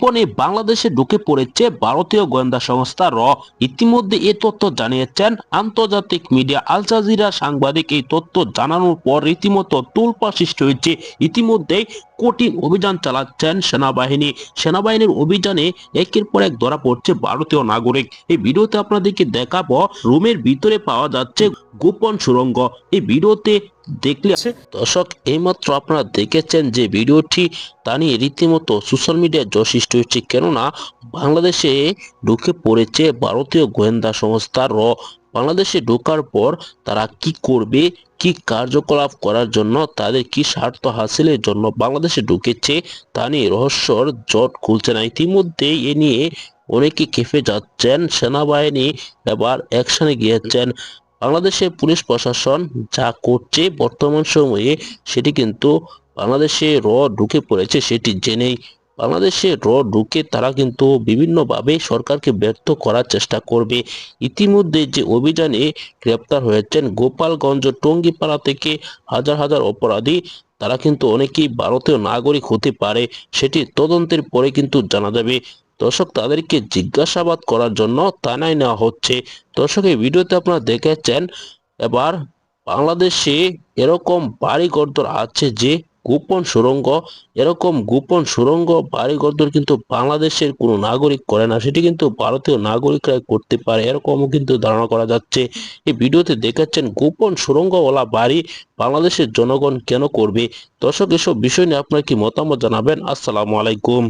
গোপনে বাংলাদেশে ঢুকে পড়েছে ভারতীয় গোয়েন্দা সংস্থা র। ইতিমধ্যে এ তথ্য জানিয়েছেন আন্তর্জাতিক মিডিয়া আল জাজিরা সাংবাদিক। এই তথ্য জানানোর পর রীতিমতো তুলপা সৃষ্টি হয়েছে। ইতিমধ্যেই কঠিন অভিযান চালাচ্ছেন সেনাবাহিনী। সেনাবাহিনীর অভিযানে একের পর এক ধরা পড়ছে ভারতীয় নাগরিক। এই ভিডিওতে আপনাদেরকে দেখাবো রুমের ভিতরে পাওয়া যাচ্ছে গোপন সুরঙ্গ এই ভিডিওতে দেখলে দর্শক, এইমাত্র আপনারা দেখেছেন যে ভিডিওটি, তা নিয়ে রীতিমতো সোশ্যাল মিডিয়ায় জয় সৃষ্টি হচ্ছে কেননা, বাংলাদেশে ঢুকে পড়েছে ভারতীয় গোয়েন্দা সংস্থার র। বাংলাদেশে ঢোকার পর তারা কি করবে, কি কার্যকলাপ করার জন্য, তাদের কি স্বার্থ হাসিলের জন্য বাংলাদেশে ঢুকেছে, তা নিয়ে রহস্যর জট খুলছে না। ইতিমধ্যে এ নিয়ে অনেকে খেপে যাচ্ছেন। সেনাবাহিনী এবার অ্যাকশনে গিয়েছেন। বাংলাদেশের পুলিশ প্রশাসন যা করছে বর্তমান সময়ে, সেটি কিন্তু বাংলাদেশে র ঢুকে পড়েছে, সেটি জেনেই। বাংলাদেশে র ঢুকে তারা কিন্তু বিভিন্নভাবে সরকারকে ব্যর্থ করার চেষ্টা করবে। ইতিমধ্যে যে অভিযানে গ্রেপ্তার হয়েছেন গোপালগঞ্জ টঙ্গিপাড়া থেকে হাজার হাজার অপরাধী, তারা কিন্তু অনেকেই ভারতীয় নাগরিক হতে পারে সেটি তদন্তের পরে কিন্তু জানা যাবে। দর্শক, তাদেরকে জিজ্ঞাসাবাদ করার জন্য থানায় নেওয়া হচ্ছে। দর্শক, এই ভিডিওতে আপনারা দেখেছেন, এবার বাংলাদেশে এরকম বাড়িঘরদর আছে যে গোপন সুরঙ্গ, এরকম গোপন সুরঙ্গ বাড়িঘরদর কিন্তু বাংলাদেশের কোনো নাগরিক করে না। সেটি কিন্তু ভারতীয় নাগরিকরাই করতে পারে, এরকমও কিন্তু ধারণা করা যাচ্ছে। এই ভিডিওতে দেখাচ্ছেন গোপন সুরঙ্গওয়ালা বাড়ি বাংলাদেশের জনগণ কেন করবে? দর্শক, এসব বিষয় নিয়ে আপনার কি মতামত জানাবেন? আসসালামু আলাইকুম।